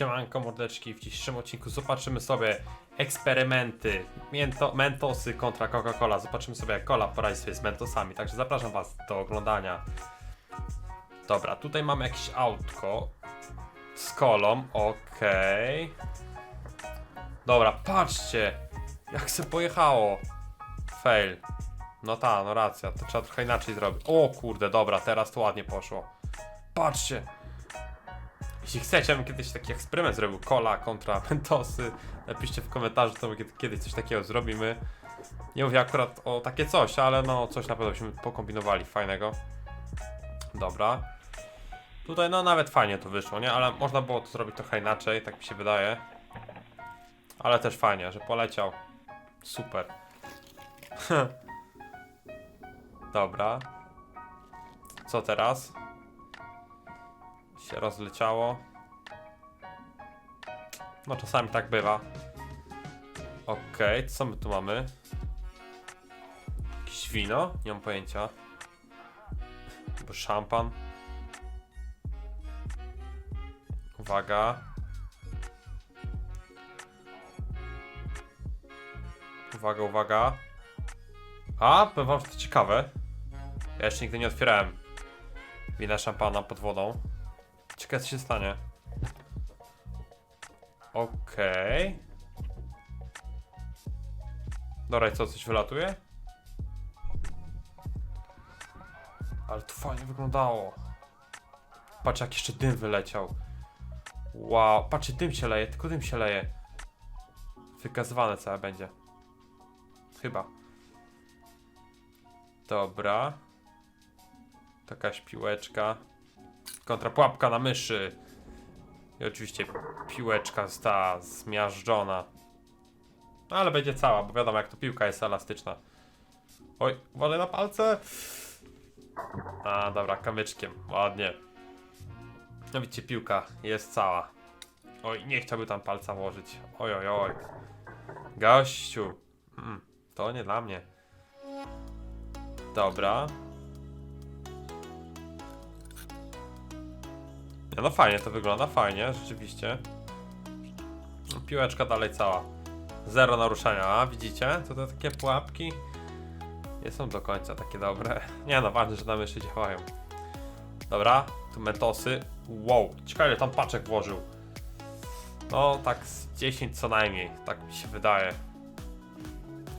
Siemanko mordeczki, w dzisiejszym odcinku zobaczymy sobie eksperymenty Miento, Mentosy kontra Coca-Cola. Zobaczymy sobie jak Cola poradzi sobie z Mentosami, także zapraszam was do oglądania. Dobra, tutaj mamy jakieś autko z kolą, okej. Dobra, patrzcie, jak se pojechało. Fail. No ta, no racja, to trzeba trochę inaczej zrobić. O kurde, dobra, teraz to ładnie poszło. Patrzcie. Jeśli chcecie, bym kiedyś taki eksperyment zrobił. Cola kontra Mentosy. Napiszcie w komentarzu, to my kiedy- kiedyś coś takiego zrobimy. Nie mówię akurat o takie coś, ale no coś na pewno byśmy pokombinowali fajnego. Dobra. Tutaj no nawet fajnie to wyszło, nie? Ale można było to zrobić trochę inaczej, tak mi się wydaje. Ale też fajnie, że poleciał. Super. Dobra. Co teraz? Się rozleciało. No czasami tak bywa. Okej, co my tu mamy? Jakieś wino? Nie mam pojęcia. Albo szampan. Uwaga. Uwaga, uwaga. A, powiem wam, że to ciekawe. Ja jeszcze nigdy nie otwierałem wina szampana pod wodą. Ciekawe co się stanie. Okej. Dobra, i co, coś wylatuje? Ale to fajnie wyglądało. Patrz, jak jeszcze dym wyleciał. Wow, patrzcie, dym się leje, tylko dym się leje. Wykazywane całe będzie. Chyba. Dobra. Jakaś piłeczka. Kontra pułapka na myszy. I oczywiście piłeczka ta zmiażdżona. No ale będzie cała, bo wiadomo jak to piłka jest elastyczna. Oj, wolę na palce. A, dobra, kamyczkiem. Ładnie. No widzicie, piłka jest cała. Oj, nie chciałby tam palca włożyć. Oj, oj, oj. Gościu. Mm, to nie dla mnie. Dobra. No fajnie to wygląda, fajnie, rzeczywiście. Piłeczka dalej cała. Zero naruszenia, a widzicie? To te takie pułapki nie są do końca takie dobre. Nie no, ważne, że na myszy działają. Dobra, tu mentosy. Wow, ciekawe tam paczek włożył. No, tak z 10 co najmniej, tak mi się wydaje.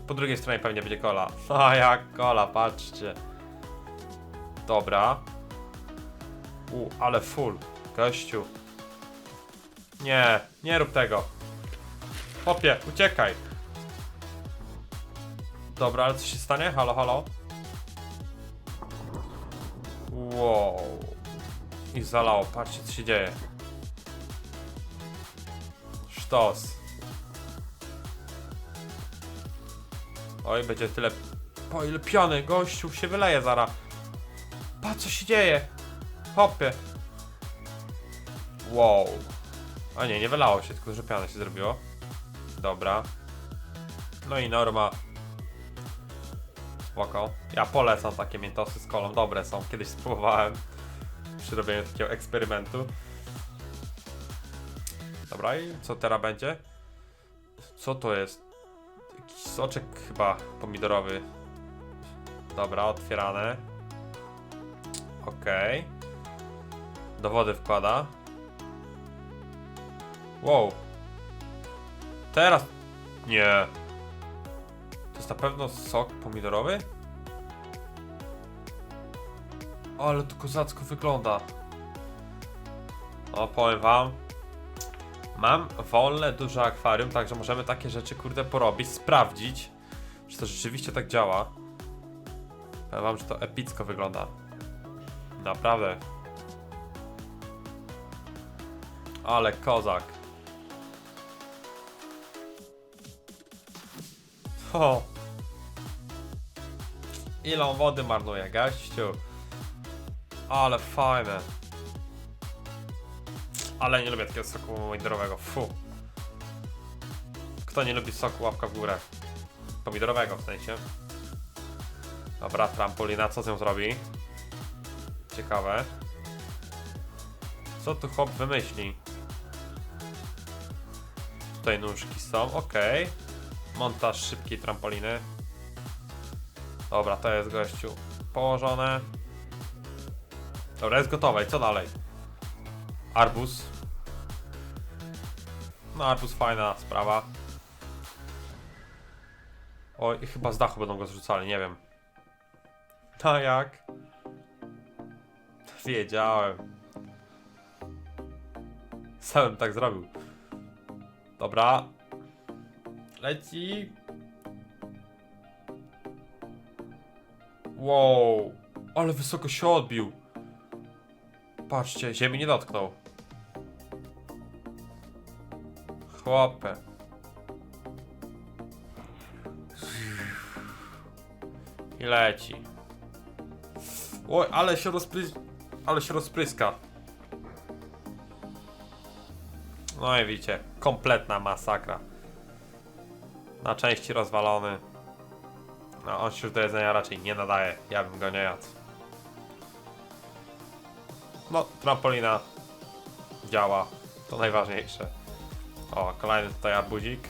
Po drugiej stronie pewnie będzie kola. A jak kola, patrzcie. Dobra. U, ale full. Gościu. Nie, nie rób tego. Popie, uciekaj. Dobra, ale co się stanie? Halo, halo. Wow. I zalało, patrzcie co się dzieje. Sztos. Oj, będzie tyle... Po ile piany, gościu się wyleje zara. Pa, co się dzieje? Hopie. Wow. A nie, nie wylało się, tylko że piana się zrobiło. Dobra. No i norma. Spoko. Ja polecam takie miętosy z kolą, dobre są. Kiedyś spróbowałem przy robieniu takiego eksperymentu. Dobra, i co teraz będzie? Co to jest? Jakiś soczek chyba pomidorowy. Dobra, otwierane. Okej. Do wody wkłada. Wow. Teraz. Nie. To jest na pewno sok pomidorowy? Ale to kozacko wygląda. O, powiem wam. Mam wolne, duże akwarium, także możemy takie rzeczy, kurde, porobić, sprawdzić, czy to rzeczywiście tak działa. Powiem wam, że to epicko wygląda. Naprawdę. Ale kozak. O. Ile on wody marnuje, gościu. Ale fajne. Ale nie lubię takiego soku pomidorowego. Fu. Kto nie lubi soku, łapka w górę. Pomidorowego w sensie. Dobra, trampolina, co z nią zrobi? Ciekawe. Co tu chłop wymyśli? Tutaj nóżki są, okej. Montaż szybkiej trampoliny. Dobra, to jest gościu położone. Dobra, jest gotowe. I co dalej? Arbuz. No, arbuz fajna sprawa. Oj, chyba z dachu będą go zrzucali, nie wiem. A jak? Wiedziałem. Sam tak zrobił. Dobra. Leci. Wow. Ale wysoko się odbił. Patrzcie, ziemi nie dotknął. Chłopę. I leci. Oj, ale się rozprys... Ale się rozpryska. No i widzicie, kompletna masakra. Na części rozwalony. No, on się już do jedzenia raczej nie nadaje. Ja bym go nie jadł. No, trampolina działa. To najważniejsze. O, kolejny tutaj arbudzik.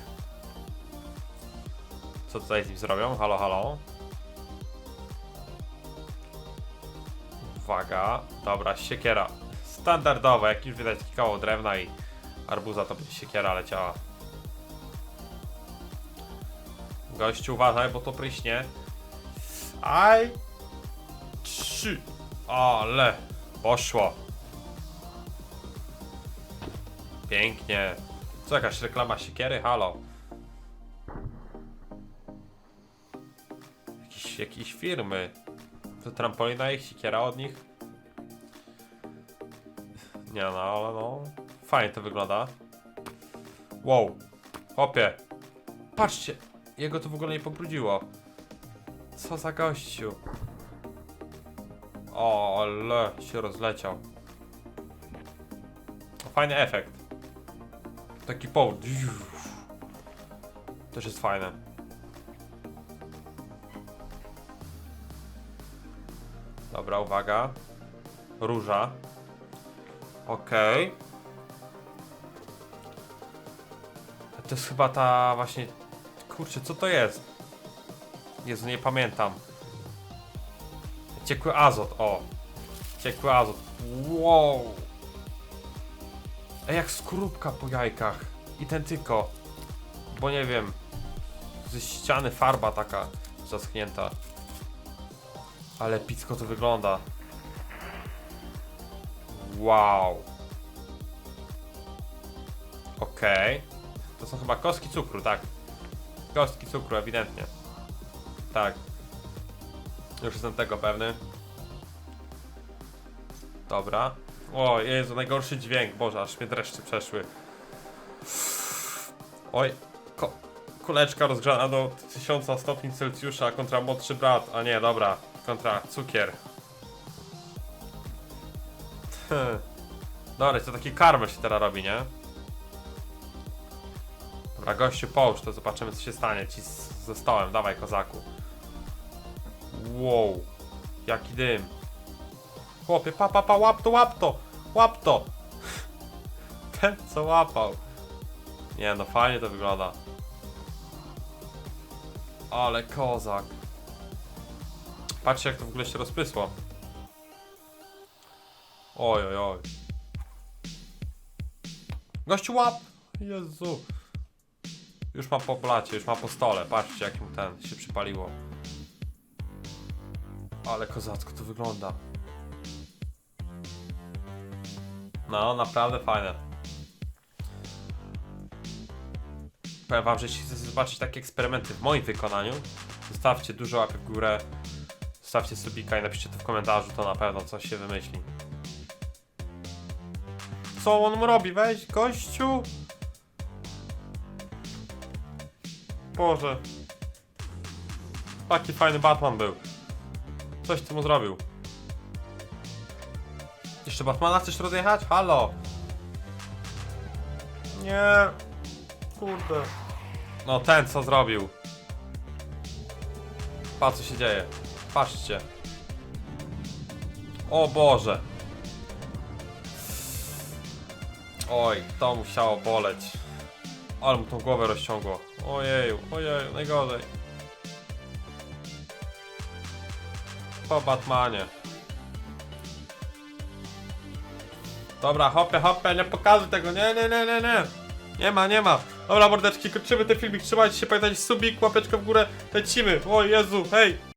Co tutaj z nim zrobią? Halo, halo. Uwaga. Dobra, siekiera. Standardowo, jak już widać koło drewna i arbuza, to będzie siekiera leciała. Gościu, uważaj, bo to pryśnie. Aj! Trzy. Ale poszło. Pięknie. Co, jakaś reklama siekiery? Halo. Jakiś, jakiejś firmy. To trampolina ich, siekiera od nich. Nie no, ale no. Fajnie to wygląda. Wow. Hopie. Patrzcie. Jego to w ogóle nie pobrudziło. Co za gościu. O, ale się rozleciał. Fajny efekt. Taki powód. Też jest fajne. Dobra, uwaga. Róża. Okej. To jest chyba ta właśnie... Kurczę, co to jest? Jezu, nie pamiętam. Ciekły azot, o. Ciekły azot. Wow. Ej, jak skorupka po jajkach. Identyko. Bo nie wiem. Ze ściany farba taka zaschnięta. Ale picko to wygląda. Wow. Okej. To są chyba kostki cukru, tak. Kostki cukru, ewidentnie. Tak. Już jestem tego pewny. Dobra. O Jezu, najgorszy dźwięk. Boże, aż mnie dreszcze przeszły. Oj. Ko kuleczka rozgrzana do 1000 stopni Celsjusza kontra młodszy brat. A nie, dobra. Kontra cukier. Dobra, to taki karmel się teraz robi, nie? Dobra, gościu, połóż to zobaczymy co się stanie. Ci z, ze stołem, dawaj kozaku. Wow, jaki dym. Chłopie, pa, pa, pa, łap to, łap to, łap to. Ten co łapał. Nie no, fajnie to wygląda. Ale kozak. Patrzcie jak to w ogóle się rozprysło. Oj, oj, oj. Gościu łap! Jezu. Już ma po blacie, już ma po stole. Patrzcie jak mu ten się przypaliło. Ale kozacko to wygląda. No, naprawdę fajne. Powiem wam, że jeśli chcecie zobaczyć takie eksperymenty w moim wykonaniu, zostawcie dużo łapek w górę, zostawcie subika i napiszcie to w komentarzu, to na pewno coś się wymyśli. Co on robi? Weź, gościu! Boże. Taki fajny Batman był. Coś ty mu zrobił. Jeszcze Batmana chcesz rozjechać? Halo! Nie. Kurde. No ten co zrobił. Patrz co się dzieje. Patrzcie. O Boże. Oj, to musiało boleć. Ale mu tą głowę rozciągło. Ojeju, ojeju, najgorzej. Po Batmanie. Dobra, hopie, hopie, nie pokazuj tego, nie, nie, nie, nie, nie. Nie ma, nie ma. Dobra, mordeczki, kończymy ten filmik, trzymajcie się, pamiętajcie, subik, łapeczkę w górę, lecimy. O Jezu, hej.